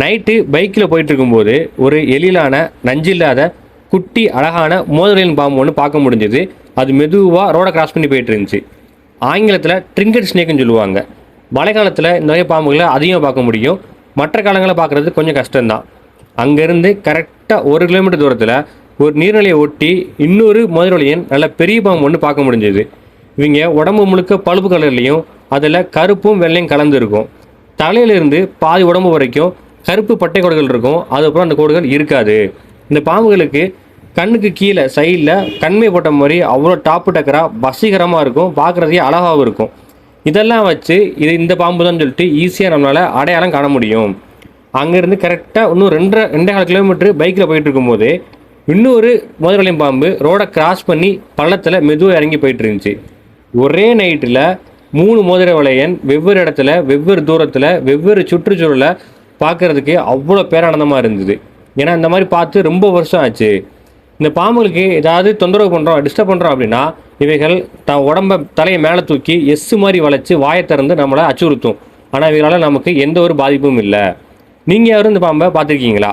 Night பைக்கில் போயிட்டு இருக்கும்போது ஒரு எழிலான நஞ்சில்லாத குட்டி அழகான மோதலின் பாம்பு ஒன்று பார்க்க முடிஞ்சது. அது மெதுவாக ரோடை கிராஸ் பண்ணி போயிட்டு இருந்துச்சு ஆங்கிலத்தில் ட்ரிங்கட் ஸ்னேக்குன்னு சொல்லுவாங்க. மழைக்காலத்தில் இந்த வகை பாம்புகளை அதிகமாக பார்க்க முடியும். மற்ற காலங்களில் பார்க்குறது கொஞ்சம் கஷ்டம்தான். அங்கேருந்து கரெக்டாக ஒரு கிலோமீட்டர் தூரத்தில் ஒரு நீர்நிலையை ஒட்டி இன்னொரு மோதிரொலியன் நல்ல பெரிய பாம்பு ஒன்று பார்க்க முடிஞ்சது. இவங்க உடம்பு முழுக்க பழுப்பு கலர்லையும் அதில் கருப்பும் வெள்ளையும் கலந்துருக்கும் தலையிலிருந்து பாதி உடம்பு வரைக்கும் கருப்பு பட்டை கோடுகள் இருக்கும். அதுக்கப்புறம் அந்த கோடுகள் இருக்காது. இந்த பாம்புகளுக்கு கண்ணுக்கு கீழே சைடில் கண்மை போட்ட மாதிரி அவ்வளோ டாப்பு டக்கராக வசீகரமாக இருக்கும். பார்க்குறதுக்கே அழகாகவும் இருக்கும். இதெல்லாம் வச்சு இது இந்த பாம்பு தான் சொல்லிட்டு ஈஸியாக நம்மளால் அடையாளம் காண முடியும். அங்கேருந்து கரெக்டாக இன்னும் ரெண்டரை ரெண்டே கால் கிலோமீட்டர் பைக்கில் போயிட்டு இருக்கும்போது இன்னொரு முதலையும் பாம்பு ரோடை கிராஸ் பண்ணி பள்ளத்தில் மெதுவாக இறங்கி போயிட்டு இருந்துச்சு. ஒரே நைட்டில் மூணு மோதிர வளையன் வெவ்வேறு இடத்துல வெவ்வேறு தூரத்தில் வெவ்வேறு சுற்றுச்சூழலை பார்க்குறதுக்கு அவ்வளோ பேரானந்தமாக இருந்தது. ஏன்னா இந்த மாதிரி பார்த்து ரொம்ப வருஷம் ஆச்சு. இந்த பாம்புகளுக்கு ஏதாவது தொந்தரவு பண்ணுறோம் டிஸ்டர்ப் பண்ணுறோம் அப்படின்னா இவைகள் தான் உடம்ப தலையை மேலே தூக்கி எஸ்ஸு மாதிரி வளைச்சி வாயை திறந்து நம்மளை அச்சுறுத்தும். ஆனால் இவங்களால் நமக்கு எந்த ஒரு பாதிப்பும் இல்லை. நீங்கள் யாரும் இந்த பாம்பை பார்த்துருக்கீங்களா?